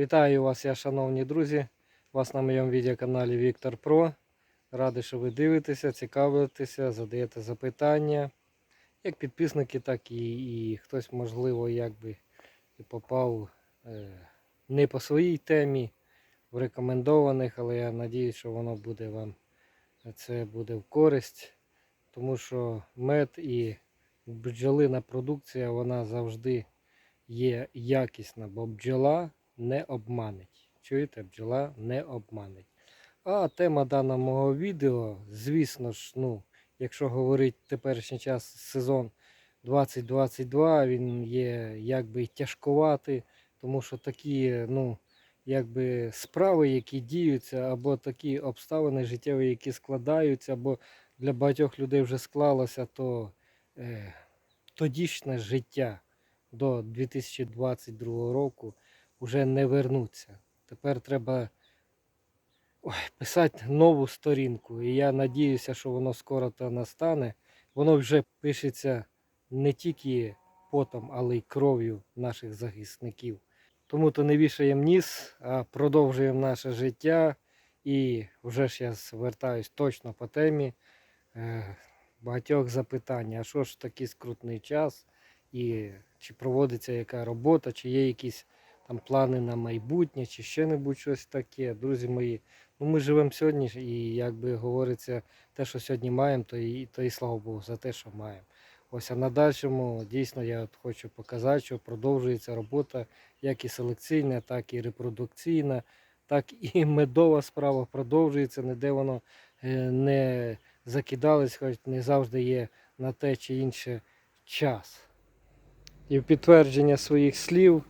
Вітаю вас, я шановні друзі. Вас на моєму відеоканалі Віктор Про. Радий, що ви дивитеся, цікавитеся, задаєте запитання. Як підписники, так і, і хтось, можливо, якби попав е, не по своїй темі в рекомендованих, але я надіюсь, що воно буде вам це буде в користь, тому що мед і бджолина продукція вона завжди є якісна, бо бджола не обманить. Чуєте, бджола не обманить. А тема даного мого відео, звісно ж, ну, якщо говорити теперішній час сезон 2022, він є якби тяжкуватий, тому що такі, ну, якби справи, які діються, або такі обставини життєві, які складаються, або для багатьох людей вже склалося, то е, тодішнє життя до 2022 року вже не вернуться. Тепер треба ой, писати нову сторінку. І я надіюся, що воно скоро то настане. Воно вже пишеться не тільки потом, але й кров'ю наших захисників. Тому то не вішаємо ніс, а продовжуємо наше життя. І вже ж я звертаюсь точно по темі е, багатьох запитань. А що ж такий скрутний час? І чи проводиться яка робота, чи є якісь там плани на майбутнє, чи ще небудь щось таке. Друзі мої, ну ми живемо сьогодні, і як би говориться, те, що сьогодні маємо, то і, то і слава Богу за те, що маємо. Ось а на дальшому дійсно я от хочу показати, що продовжується робота як і селекційна, так і репродукційна, так і медова справа продовжується, ніде воно е, не закидались, хоч не завжди є на те чи інше час. І в підтвердження своїх слів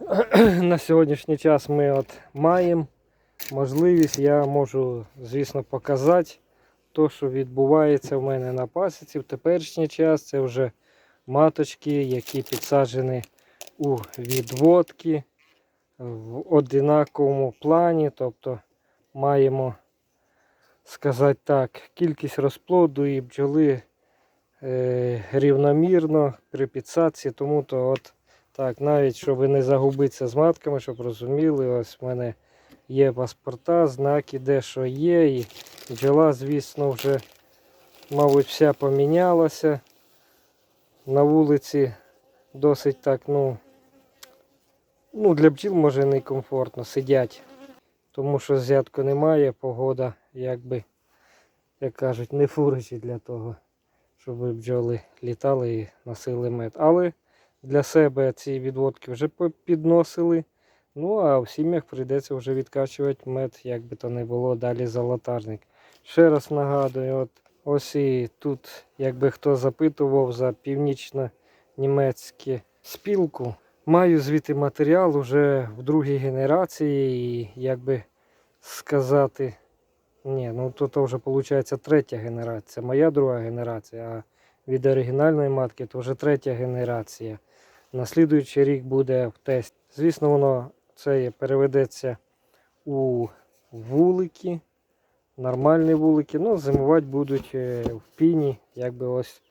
на сьогоднішній час ми от маємо можливість, я можу, звісно, показати те, що відбувається в мене на пасіці в теперішній час. Це вже маточки, які підсаджені у відводки в одинаковому плані. Тобто маємо, сказати так, кількість розплоду і бджоли е, рівномірно при підсадці, тому то от так, навіть щоб не загубитися з матками, щоб розуміли, ось в мене є паспорта, знаки, де що є. І бджола, звісно, вже, мабуть, вся помінялася. На вулиці досить так, ну, ну для бджіл може не комфортно сидять, тому що взятку немає, погода, якби, як кажуть, не фуричі для того, щоб бджоли літали і носили мед. Але для себе ці відводки вже підносили. Ну, а в сім'ях прийдеться вже відкачувати мед, як би то не було, далі за золотарник. Ще раз нагадую, от ось і тут, якби хто запитував за північно-німецьку спілку, маю звідти матеріал вже в другій генерації, і як би сказати, ні, ну то, то вже виходить третя генерація. Моя друга генерація, а від оригінальної матки то вже третя генерація. На слідуючий рік буде в тест. Звісно, воно це переведеться у вулики, нормальні вулики. Ну, зимувати будуть е, в піні, якби ось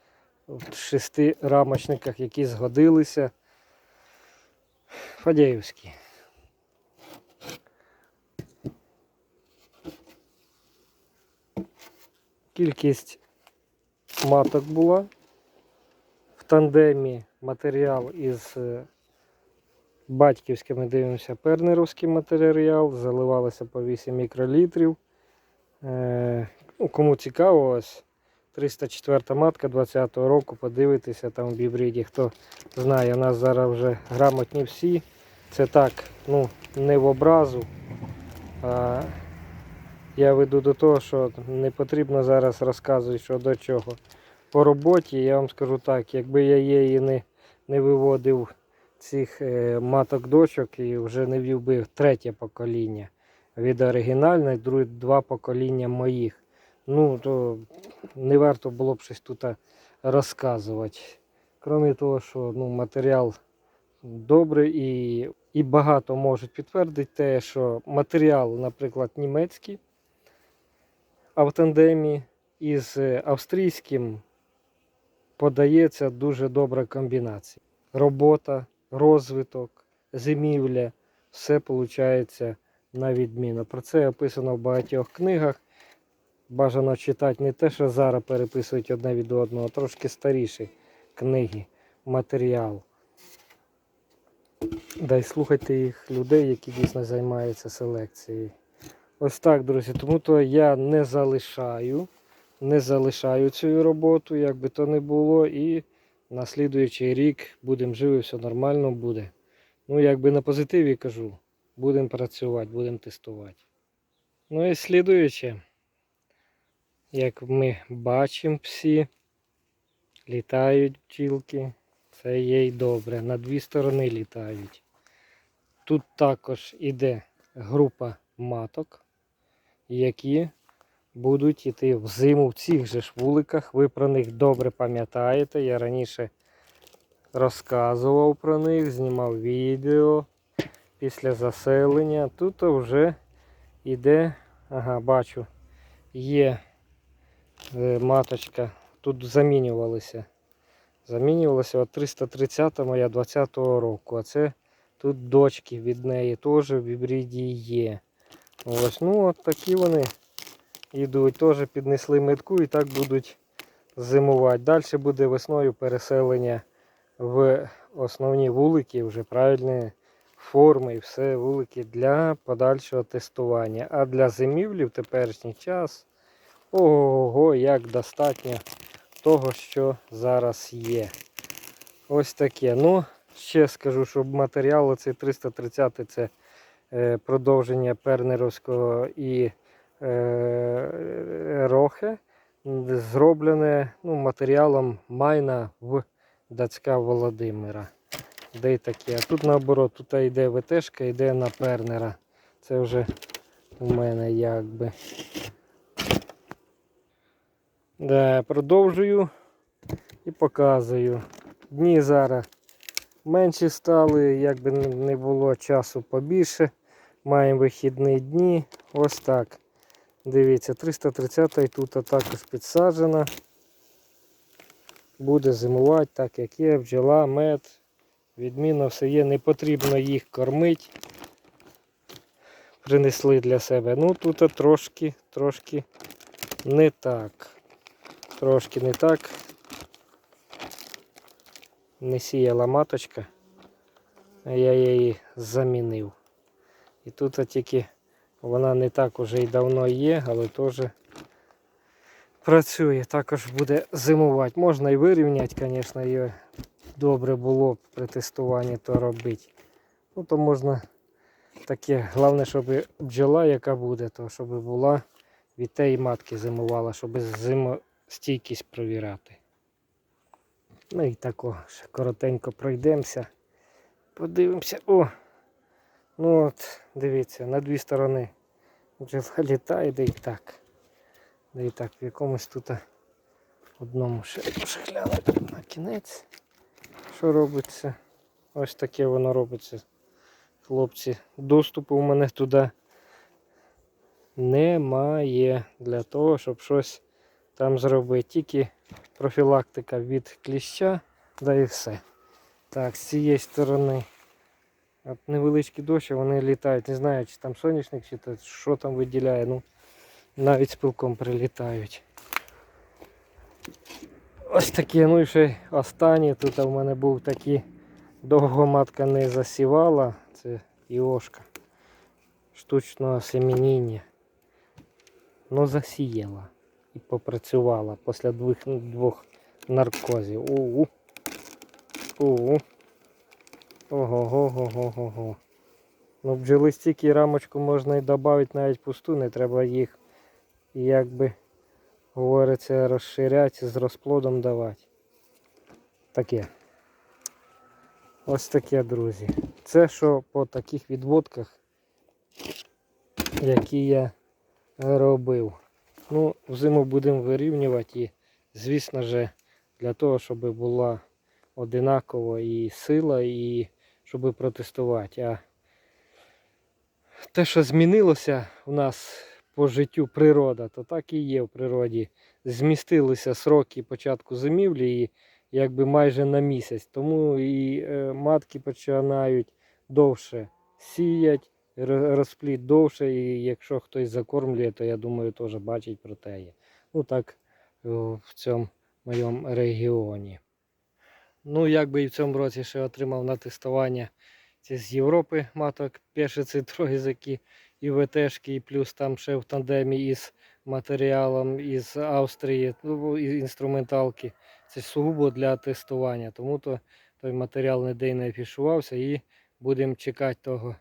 в шести рамочниках, які згодилися. Фадєївські. Кількість маток була тандемі матеріал із е, батьківським, ми дивимося, пернеровський матеріал, заливалося по 8 мікролітрів. Е, ну, Кому цікаво, ось 304 матка 20-го року, подивитися там в бібриді. Хто знає, у нас зараз вже грамотні всі. Це так, ну, не в образу. А я веду до того, що не потрібно зараз розказувати, що до чого. По роботі я вам скажу так, якби я її не, не виводив цих е, маток дочок і вже не вів би третє покоління від оригінальної, друге два покоління моїх. Ну, то не варто було б щось тут розказувати. Крім того, що ну, матеріал добрий і, і багато можуть підтвердити те, що матеріал, наприклад, німецький, а в тандемі із австрійським подається дуже добра комбінація. Робота, розвиток, зимівля. все виходить на відміну. Про це описано в багатьох книгах. Бажано читати не те, що зараз переписують одне від одного, а трошки старіші книги, матеріал. Да й слухайте їх людей, які дійсно займаються селекцією. Ось так, друзі. Тому то я не залишаю, не залишаю цю роботу, як би то не було, і на слідуючий рік будемо живі, все нормально буде. Ну, якби на позитиві кажу, будемо працювати, будемо тестувати. Ну і слідуюче, як ми бачимо всі, літають бджілки. Це є й добре. На дві сторони літають. Тут також іде група маток, які будуть йти в зиму в цих же ж вуликах. Ви про них добре пам'ятаєте. Я раніше розказував про них, знімав відео після заселення. Тут вже йде, ага, бачу, є е, маточка. Тут замінювалися. Замінювалася 330 моя 20-го року. А це тут дочки від неї теж в гібриді є. Ось, ну от такі вони йдуть. Теж піднесли метку і так будуть зимувати. Далі буде весною переселення в основні вулики, вже правильні форми і все вулики для подальшого тестування. А для зимівлі в теперішній час ого, як достатньо того, що зараз є. Ось таке. Ну, ще скажу, що матеріал оцей 330 це е, продовження пернеровського і е, рохе, зроблене ну, матеріалом майна в Дацька Володимира. Де й таке. А тут наоборот, тут йде ВТшка, йде на пернера. Це вже у мене якби. Да, продовжую і показую. Дні зараз менші стали, якби не було часу побільше. Маємо вихідні дні. Ось так. Дивіться, 330 тут також підсаджена. Буде зимувати так, як є, бджола, мед. Відмінно все є, не потрібно їх кормити. Принесли для себе. Ну тут трошки, трошки не так. Трошки не так. Не сіяла маточка, а я її замінив. І тут тільки вона не так уже й давно є, але теж працює. Також буде зимувати. Можна і вирівняти, звісно, її добре було б при тестуванні то робити. Ну то можна таке, головне, щоб бджола, яка буде, то щоб була від тієї матки зимувала, щоб зимостійкість провіряти. Ну і тако коротенько пройдемося. Подивимося. О! Ну от, дивіться, на дві сторони бджола літає, де і так. Де і так, в якомусь тут одному ще, ще на кінець. Що робиться? Ось таке воно робиться. Хлопці, доступу у мене туди немає для того, щоб щось там зробити. Тільки профілактика від кліща, да і все. Так, з цієї сторони от невеличкі дощі, вони літають. Не знаю, чи там соняшник, чи то, що там виділяє. Ну, навіть з прилітають. Ось такі, ну і ще останні. Тут у мене був такий довго матка не засівала. Це іошка штучного семеніння. Ну засіяла і попрацювала після двох, двох наркозів. У-у. У-у. Ого-го-го-го-го. Ну, бджоли стільки рамочку можна і додати навіть пусту, не треба їх, якби говориться, розширяти, з розплодом давати. Таке. Ось таке, друзі. Це що по таких відводках, які я робив. Ну, взиму будемо вирівнювати і, звісно ж, для того, щоб була одинакова і сила, і щоб протестувати. А те, що змінилося у нас по життю природа, то так і є в природі. Змістилися сроки початку зимівлі і якби майже на місяць. Тому і е, матки починають довше сіять, ро- розплід довше, і якщо хтось закормлює, то я думаю, теж бачить про те. є. Ну так в цьому моєму регіоні. Ну, якби і в цьому році ще отримав на тестування це з Європи маток пешиці трогізаки і ВТшки, і плюс там ще в тандемі із матеріалом із Австрії, ну, інструменталки. Це сугубо для тестування. Тому то той матеріал ніде не афішувався і будемо чекати того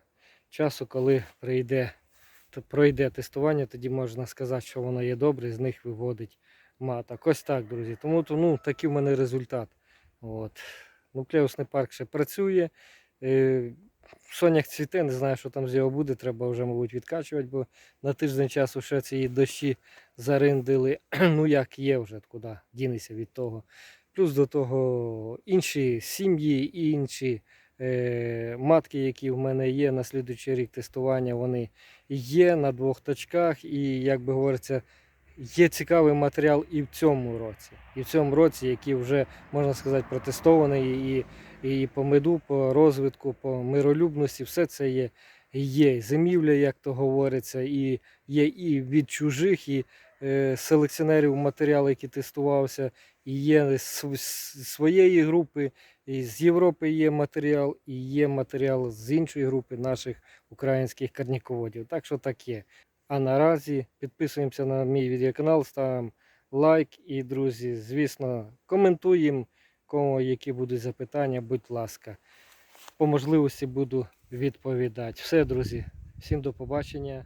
часу, коли прийде, т- пройде тестування, тоді можна сказати, що воно є добре, з них виводить маток. Ось так, друзі. Тому то, ну, такий в мене результат. От. Нуклеусний парк ще працює. Е, Сонях цвіте, не знаю, що там з його буде, треба вже, мабуть, відкачувати, бо на тиждень часу ще ці дощі зариндили. Ну як є вже, куди дінеться від того. Плюс до того інші сім'ї, інші е, матки, які в мене є на слідуючий рік тестування, вони є на двох точках. І, як би говориться, є цікавий матеріал і в цьому році. І в цьому році, який вже, можна сказати, протестований і, і по меду, по розвитку, по миролюбності, все це є. Є зимівля, як то говориться, і є і від чужих, і е, селекціонерів матеріалу, який тестувався, і є св- с- своєї групи, і з Європи є матеріал, і є матеріал з іншої групи наших українських карніководів. Так що таке. А наразі підписуємося на мій відеоканал, ставимо лайк і, друзі, звісно, коментуємо, кому які будуть запитання, будь ласка. По можливості буду відповідати. Все, друзі, всім до побачення.